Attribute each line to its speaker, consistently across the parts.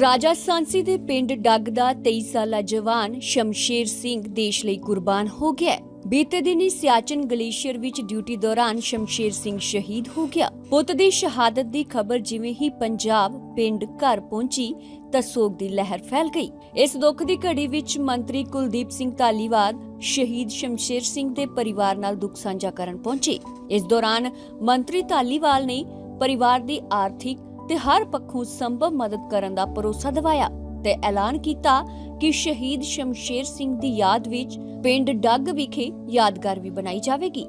Speaker 1: ਰਾਜਾ ਸਾਂਸੀ ਦੇ ਪਿੰਡ ਡੱਗ ਦਾ 23 ਸਾਲਾ ਜਵਾਨ ਸ਼ਮਸ਼ੇਰ ਸਿੰਘ ਦੇਸ਼ ਲਈ ਕੁਰਬਾਨ ਹੋ ਗਿਆ ਬੀਤੇ ਦਿਨੀ ਸਿਆਚਨ ਗਲੇਸ਼ੀਅਰ ਵਿੱਚ ਡਿਊਟੀ ਦੌਰਾਨ ਸ਼ਮਸ਼ੇਰ ਸਿੰਘ ਸ਼ਹੀਦ ਹੋ ਗਿਆ। ਪੁੱਤ ਦੀ ਸ਼ਹਾਦਤ ਦੀ ਖਬਰ ਜਿਵੇਂ ਹੀ ਪੰਜਾਬ ਪਿੰਡ ਘਰ ਪਹੁੰਚੀ ਤਾਂ ਸੋਗ ਦੀ ਲਹਿਰ ਫੈਲ ਗਈ। ਇਸ ਦੁੱਖ ਦੀ ਘੜੀ ਵਿੱਚ ਮੰਤਰੀ ਕੁਲਦੀਪ ਸਿੰਘ ਧਾਲੀਵਾਲ ਸ਼ਹੀਦ ਸ਼ਮਸ਼ੇਰ ਸਿੰਘ ਦੇ ਪਰਿਵਾਰ ਨਾਲ ਦੁੱਖ ਸਾਂਝਾ ਕਰਨ ਪਹੁੰਚੇ। ਇਸ ਦੌਰਾਨ ਮੰਤਰੀ ਧਾਲੀਵਾਲ ਨੇ ਪਰਿਵਾਰ ਦੀ ਆਰਥਿਕ ਤੇ ਹਰ ਪੱਖੋਂ ਸੰਭਵ ਮਦਦ ਕਰਨ ਦਾ ਭਰੋਸਾ ਦਿਵਾਇਆ ਤੇ ਐਲਾਨ ਕੀਤਾ ਕਿ ਸ਼ਹੀਦ ਸ਼ਮਸ਼ੇਰ ਸਿੰਘ ਦੀ ਯਾਦ ਵਿੱਚ ਪਿੰਡ ਡੱਗ ਵਿਖੇ ਯਾਦਗਾਰ ਵੀ ਬਣਾਈ ਜਾਵੇਗੀ।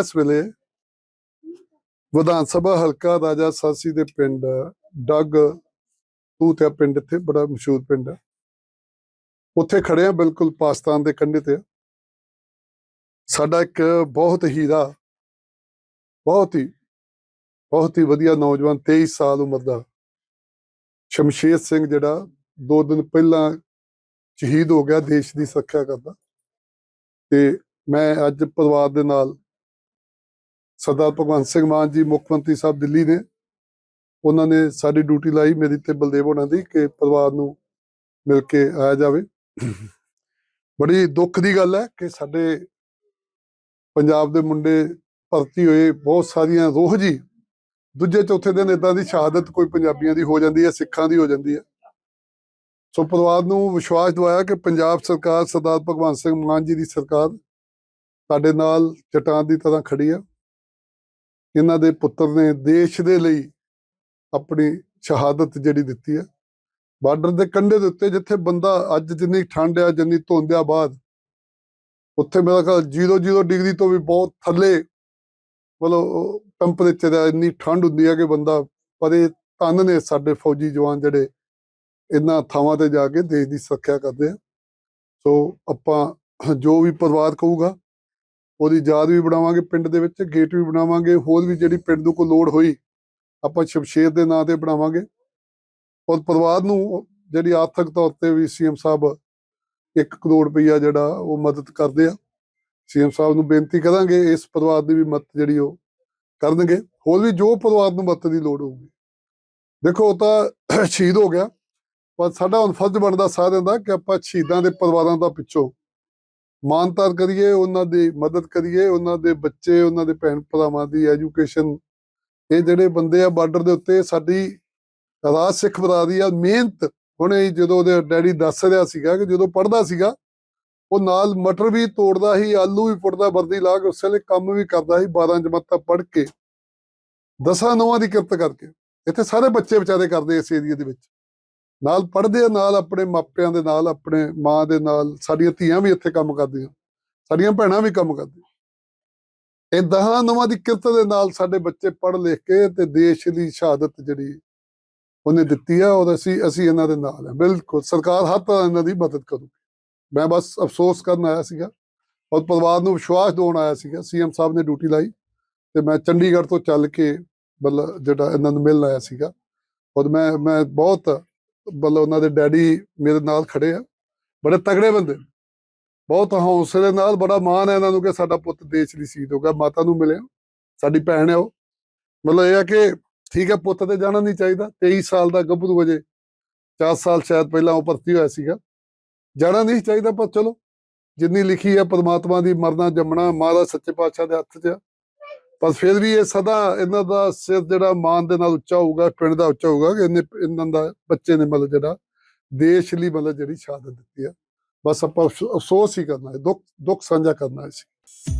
Speaker 2: ਇਸ ਵੇਲੇ ਵਿਧਾਨ ਸਭਾ ਹਲਕਾ ਰਾਜਾ ਸਾਸੀ ਦੇ ਪਿੰਡ ਡੱਗ ਤੂਤਿਆ ਪਿੰਡ ਇੱਥੇ, ਬੜਾ ਮਸ਼ਹੂਰ ਪਿੰਡ ਹੈ ਉੱਥੇ ਖੜੇ ਆ ਬਿਲਕੁਲ ਪਾਕਿਸਤਾਨ ਦੇ ਕੰਢੇ ਤੇ ਸਾਡਾ ਇੱਕ ਬਹੁਤ ਹੀਰਾ, ਬਹੁਤ ਹੀ ਬਹੁਤ ਹੀ ਵਧੀਆ ਨੌਜਵਾਨ 23 ਸਾਲ ਉਮਰ ਦਾ। ਸ਼ਮਸ਼ੇਰ ਸਿੰਘ ਜਿਹੜਾ ਦੋ ਦਿਨ ਪਹਿਲਾਂ ਸ਼ਹੀਦ ਹੋ ਗਿਆ ਦੇਸ਼ ਦੀ ਸੁਰੱਖਿਆ ਕਰਦਾ। ਤੇ ਮੈਂ ਅੱਜ ਪਰਿਵਾਰ ਦੇ ਨਾਲ ਸਰਦਾਰ ਭਗਵੰਤ ਸਿੰਘ ਮਾਨ ਜੀ, ਮੁੱਖ ਮੰਤਰੀ ਸਾਹਿਬ ਦਿੱਲੀ ਨੇ, ਉਹਨਾਂ ਨੇ ਸਾਡੀ ਡਿਊਟੀ ਲਾਈ ਮੇਰੀ ਤੇ ਬਲਦੇਵ ਹੋਣਾ ਦੀ ਕਿ ਪਰਿਵਾਰ ਨੂੰ ਮਿਲ ਕੇ ਆਇਆ ਜਾਵੇ। ਬੜੀ ਦੁੱਖ ਦੀ ਗੱਲ ਹੈ ਕਿ ਸਾਡੇ ਪੰਜਾਬ ਦੇ ਮੁੰਡੇ ਭਰਤੀ ਹੋਏ ਬਹੁਤ ਸਾਰੀਆਂ ਰੋਹ ਜੀ ਦੂਜੇ ਚੌਥੇ ਦਿਨ ਇਦਾਂ ਦੀ ਸ਼ਹਾਦਤ ਕੋਈ ਪੰਜਾਬੀਆਂ ਦੀ ਹੋ ਜਾਂਦੀ ਹੈ, ਸਿੱਖਾਂ ਦੀ ਹੋ ਜਾਂਦੀ ਹੈ। ਸੋ ਪਰਿਵਾਰ ਨੂੰ ਵਿਸ਼ਵਾਸ ਦਵਾਇਆ ਕਿ ਪੰਜਾਬ ਸਰਕਾਰ ਸਰਦਾਰ ਭਗਵੰਤ ਸਿੰਘ ਮਾਨ ਜੀ ਦੀ ਸਰਕਾਰ ਸਾਡੇ ਨਾਲ ਚਟਾਨ ਦੀ ਤਰ੍ਹਾਂ ਖੜੀ ਆ ਇਹਨਾਂ ਦੇ ਪੁੱਤਰ ਨੇ ਦੇਸ਼ ਦੇ ਲਈ ਆਪਣੀ ਸ਼ਹਾਦਤ ਜਿਹੜੀ ਦਿੱਤੀ ਹੈ। ਬਾਰਡਰ ਦੇ ਕੰਢੇ ਦੇ ਉੱਤੇ ਜਿੱਥੇ ਬੰਦਾ ਅੱਜ ਜਿੰਨੀ ਠੰਡ ਆ, ਜਿੰਨੀ ਧੁੰਦ ਆ ਬਾਅਦ ਉੱਥੇ ਮੇਰਾ ਖਿਆਲ 0-0 ਡਿਗਰੀ ਤੋਂ ਵੀ ਬਹੁਤ ਥੱਲੇ ਮਤਲਬ ਟੈਂਪਰੇਚਰ ਆ ਇੰਨੀ ਠੰਡ ਹੁੰਦੀ ਹੈ ਕਿ ਬੰਦਾ, ਪਰ ਇਹ ਧੰਨ ਨੇ ਸਾਡੇ ਫੌਜੀ ਜਵਾਨ ਜਿਹੜੇ ਇਹਨਾਂ ਥਾਵਾਂ ਤੇ ਜਾ ਕੇ ਦੇਸ਼ ਦੀ ਸੁਰੱਖਿਆ ਕਰਦੇ ਆ। ਸੋ ਆਪਾਂ ਜੋ ਵੀ ਪਰਿਵਾਰ ਕਹੂਗਾ, ਉਹਦੀ ਯਾਦ ਵੀ ਬਣਾਵਾਂਗੇ ਪਿੰਡ ਦੇ ਵਿੱਚ, ਗੇਟ ਵੀ ਬਣਾਵਾਂਗੇ, ਹੋਰ ਵੀ ਜਿਹੜੀ ਪਿੰਡ ਨੂੰ ਕੋਈ ਲੋੜ ਹੋਈ, ਆਪਾਂ ਸ਼ਮਸ਼ੇਰ ਦੇ ਨਾਂ ਤੇ ਬਣਾਵਾਂਗੇ। ਔਰ ਪਰਿਵਾਰ ਨੂੰ ਜਿਹੜੀ ਆਰਥਿਕ ਤੌਰ ਤੇ ਵੀ ਸੀਐਮ ਸਾਹਿਬ 1 ਕਰੋੜ ਰੁਪਈਆ ਜਿਹੜਾ ਉਹ ਮਦਦ ਕਰਦੇ ਆ। ਸੀਐਮ ਸਾਹਿਬ ਨੂੰ ਬੇਨਤੀ ਕਰਾਂਗੇ ਇਸ ਪਰਿਵਾਰ ਦੀ ਵੀ ਮਦਦ ਜਿਹੜੀ ਉਹ ਕਰਨਗੇ, ਹੋਰ ਵੀ ਜੋ ਪਰਿਵਾਰ ਨੂੰ ਮਦਦ ਦੀ ਲੋੜ ਹੋਊਗੀ। ਦੇਖੋ, ਉਹ ਤਾਂ ਸ਼ਹੀਦ ਹੋ ਗਿਆ, ਪਰ ਸਾਡਾ ਹੁਣ ਫਰਜ਼ ਬਣਦਾ ਸਾਰਿਆਂ ਦਾ ਕਿ ਆਪਾਂ ਸ਼ਹੀਦਾਂ ਦੇ ਪਰਿਵਾਰਾਂ ਦਾ ਪਿੱਛੋਂ ਮਾਨਤਾਰ ਕਰੀਏ, ਉਹਨਾਂ ਦੀ ਮਦਦ ਕਰੀਏ, ਉਹਨਾਂ ਦੇ ਬੱਚੇ, ਉਹਨਾਂ ਦੇ ਭੈਣ ਭਰਾਵਾਂ ਦੀ ਐਜੂਕੇਸ਼ਨ ਇਹ ਜਿਹੜੇ ਬੰਦੇ ਆ ਬਾਰਡਰ ਦੇ ਉੱਤੇ, ਸਾਡੀ ਰਾਜ ਸਿੱਖ ਬਰਾਦਰੀ ਆ, ਮਿਹਨਤ। ਹੁਣੇ ਹੀ ਜਦੋਂ ਉਹਦੇ ਡੈਡੀ ਦੱਸ ਰਿਹਾ ਸੀਗਾ ਕਿ ਜਦੋਂ ਪੜਦਾ ਸੀਗਾ ਉਹ ਨਾਲ ਮਟਰ ਵੀ ਤੋੜਦਾ ਸੀ, ਆਲੂ ਵੀ ਪੁੱਟਦਾ, ਵਰਦੀ ਲਾ ਕੇ ਉਸ ਵੇਲੇ ਕੰਮ ਵੀ ਕਰਦਾ ਸੀ 12 ਜਮਾਤਾਂ ਪੜ੍ਹ ਕੇ। ਦਸਾਂ ਨੌਵਾਂ ਦੀ ਕਿਰਤ ਕਰਕੇ। ਇੱਥੇ ਸਾਰੇ ਬੱਚੇ ਵਿਚਾਰੇ ਕਰਦੇ ਇਸ ਏਰੀਆ ਦੇ ਵਿੱਚ। ਨਾਲ ਪੜ੍ਹਦੇ ਨਾਲ ਆਪਣੇ ਮਾਪਿਆਂ ਦੇ, ਨਾਲ ਆਪਣੇ ਮਾਂ ਦੇ, ਨਾਲ ਸਾਡੀਆਂ ਧੀਆਂ ਵੀ ਇੱਥੇ ਕੰਮ ਕਰਦੀਆਂ। ਸਾਡੀਆਂ ਭੈਣਾਂ ਵੀ ਕੰਮ ਕਰਦੀਆਂ। ਇਹ ਦਹਾਂ ਨਵਾਂ ਦੀ ਕਿਰਤ ਦੇ ਨਾਲ ਸਾਡੇ ਬੱਚੇ ਪੜ੍ਹ ਲਿਖ ਕੇ ਤੇ ਦੇਸ਼ ਦੀ ਸ਼ਹਾਦਤ ਜਿਹੜੀ ਉਹਨੇ ਦਿੱਤੀ ਆ ਔਰ ਅਸੀਂ ਅਸੀਂ ਇਹਨਾਂ ਦੇ ਨਾਲ ਆ। ਬਿਲਕੁਲ, ਸਰਕਾਰ ਹਰ ਤਰ੍ਹਾਂ ਇਹਨਾਂ ਦੀ ਮਦਦ ਕਰੂਗੀ। ਮੈਂ ਬਸ ਅਫਸੋਸ ਕਰਨ ਆਇਆ ਸੀਗਾ। ਔਰ ਪਰਿਵਾਰ ਨੂੰ ਵਿਸ਼ਵਾਸ ਦਿਵਾਉਣ ਆਇਆ ਸੀਗਾ। ਸੀਐਮ ਸਾਹਿਬ ਨੇ ਡਿਊਟੀ ਲਾਈ ਤੇ ਮੈਂ ਚੰਡੀਗੜ੍ਹ ਤੋਂ ਚੱਲ ਕੇ ਮਤਲਬ ਜਿਹੜਾ ਇਹਨਾਂ ਨੂੰ ਮਿਲਣ ਆਇਆ ਸੀਗਾ। ਔਰ ਮੈਂ ਮੈਂ ਬਹੁਤ ਮਤਲਬ ਉਹਨਾਂ ਦੇ ਡੈਡੀ ਮੇਰੇ ਨਾਲ ਖੜੇ ਆ। ਬੜੇ ਤਗੜੇ ਬੰਦੇ। ਬਹੁਤ ਹੌਸਲੇ ਨਾਲ ਬੜਾ ਮਾਣ ਹੈ ਇਹਨਾਂ ਨੂੰ ਕਿ ਸਾਡਾ ਪੁੱਤ ਦੇਸ਼ ਦੀ ਸ਼ਹੀਦ ਹੋ ਗਿਆ, ਮਾਤਾ ਨੂੰ ਮਿਲਿਆ। ਸਾਡੀ ਭੈਣ ਹੈ ਉਹ। ਮਤਲਬ ਇਹ ਆ ਕਿ ਠੀਕ ਹੈ, ਪੁੱਤ ਤੇ ਜਾਣਾ ਨਹੀਂ ਚਾਹੀਦਾ। 23 ਸਾਲ ਦਾ ਗੱਭਰੂ ਵਜੇ 4 ਸਾਲ ਸ਼ਾਇਦ ਪਹਿਲਾਂ ਉਹ ਭਰਤੀ ਹੋਇਆ ਸੀਗਾ। ਜਾਣਾ ਨਹੀਂ ਚਾਹੀਦਾ, ਪਰ ਚਲੋ, ਜਿੰਨੀ ਲਿਖੀ ਹੈ ਪਰਮਾਤਮਾ ਦੀ, ਮਰਨਾ ਜੰਮਣਾ ਮਹਾਰਾਜ ਸੱਚੇ ਪਾਤਸ਼ਾਹ ਦੇ ਹੱਥ 'ਚ ਆ। ਪਰ ਫਿਰ ਵੀ ਇਹ ਸਦਾ ਇਹਨਾਂ ਦਾ ਸਿਰ ਜਿਹੜਾ ਮਾਨ ਦੇ ਨਾਲ ਉੱਚਾ ਹੋਊਗਾ, ਪਿੰਡ ਦਾ ਉੱਚਾ ਹੋਊਗਾ, ਕਿ ਇਹਨੇ, ਇਹਨਾਂ ਦਾ ਬੱਚੇ ਨੇ ਮਤਲਬ ਜਿਹੜਾ ਦੇਸ਼ ਲਈ ਮਤਲਬ ਜਿਹੜੀ ਸ਼ਹਾਦਤ ਦਿੱਤੀ ਆ। ਬਸ ਆਪਾਂ ਅਫਸੋਸ ਹੀ ਕਰਨਾ ਹੈ, ਦੁੱਖ ਦੁੱਖ ਸਾਂਝਾ ਕਰਨਾ ਹੈ ਸੀ